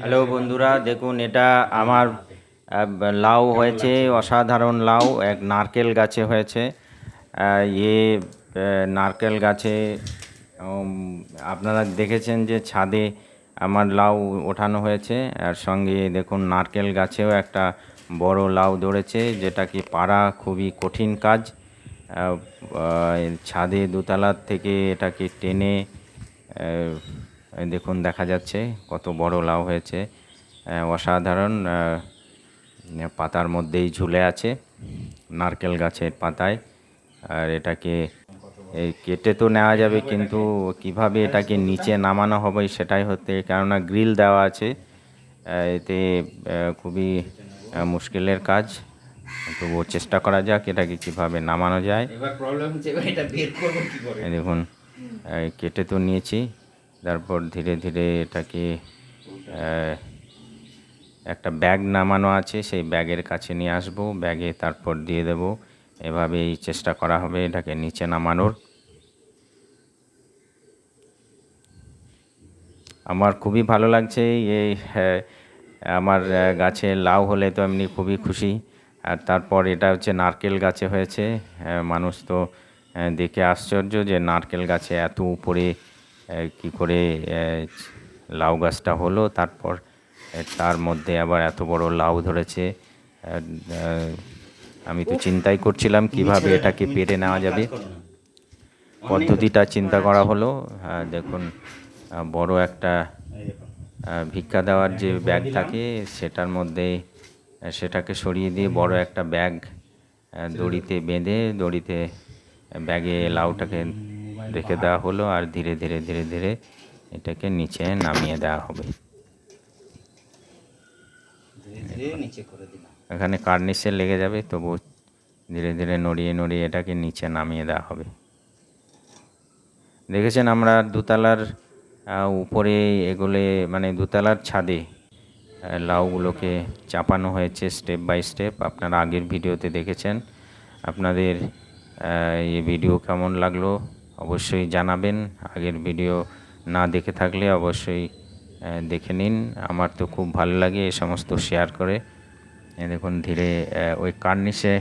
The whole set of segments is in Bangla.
হ্যালো বন্ধুরা, দেখুন, এটা আমার লাউ হয়েছে, অসাধারণ লাউ, এক নারকেল গাছে হয়েছে। ইয়ে নারকেল গাছে আপনারা দেখেছেন যে ছাদে আমার লাউ ওঠানো হয়েছে, আর সঙ্গে দেখুন, নারকেল গাছেও একটা বড় লাউ ধরেছে, যেটা কি পাড়া খুবই কঠিন কাজ। ছাদে দোতলার থেকে এটাকে টেনে দেখুন দেখা যাচ্ছে কত বড় লাউ হয়েছে। অসাধারণ পাতার মধ্যেই ঝুলে আছে নারকেল গাছের পাতায়। আর এটাকে কেটে তো নেওয়া যাবে কিন্তু কীভাবে এটাকে নিচে নামানো হবে সেটাই হতে কেননা গ্রিল দেওয়া আছে এতে খুবই মুশকিলের কাজ। তবুও চেষ্টা করা যাক এটাকে কীভাবে নামানো যায়। দেখুন কেটে তো নিয়েছি। তারপর ধীরে ধীরে এটাকে একটা ব্যাগ নামানো আছে, সেই ব্যাগের কাছে নিয়ে আসব, ব্যাগে তারপর দিয়ে দেব। এভাবেই চেষ্টা করা হবে এটাকে নিচে নামানোর। আমার খুবই ভালো লাগছে এই আমার গাছে লাউ হলে তো এমনি খুবই খুশি। আর তারপর এটা হচ্ছে নারকেল গাছে হয়েছে মানুষ তো দেখে আশ্চর্য যে নারকেল গাছে এত উপরে কি করে লাউ গাছটা হলো তারপর তার মধ্যে আবার এত বড় লাউ ধরেছে। আমি তো চিন্তাই করছিলাম কীভাবে এটাকে পেরে নেওয়া যাবে। পদ্ধতিটা চিন্তা করা হলো। দেখুন বড় একটা ভিক্ষা দেওয়ার যে ব্যাগ থাকে সেটার মধ্যে সেটাকে সরিয়ে দিয়ে বড় একটা ব্যাগ দড়িতে বেঁধে দড়িতে ব্যাগে লাউটাকে রেখে দেওয়া হলো আর ধীরে ধীরে ধীরে ধীরে এটাকে নিচে নামিয়ে দেওয়া হবে। এখানে কার্নিশে লেগে যাবে তবু ধীরে ধীরে নড়িয়ে নড়িয়ে এটাকে নিচে নামিয়ে দেওয়া হবে। দেখেছেন আমরা দোতলার উপরে এগুলে মানে দোতলার ছাদে লাউগুলোকে চাপানো হয়েছে স্টেপ বাই স্টেপ। আপনারা আগের ভিডিওতে দেখেছেন। আপনাদের এই ভিডিও কেমন লাগল? অবশ্যই জানাবেন। আগের ভিডিও না দেখে থাকলে অবশ্যই দেখে নিন। আমার তো খুব ভালো লাগে এই সমস্ত শেয়ার করে। দেখুন ধীরে ওই কার্নিশে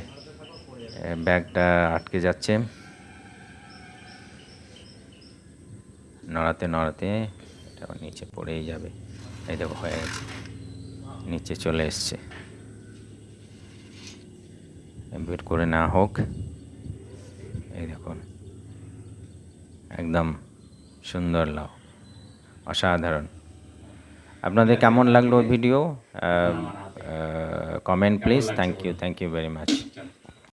ব্যাগটা আটকে যাচ্ছে। নড়াতে নড়াতে এটা নিচে পড়েই যাবে। এই দেখো, হয়ে গেছে। নিচে চলে এসছে। বের করে না হোক। এই দেখুন। একদম সুন্দর লাউ অসাধারণ। আপনাদের কেমন লাগল video comment please thank you thank you very much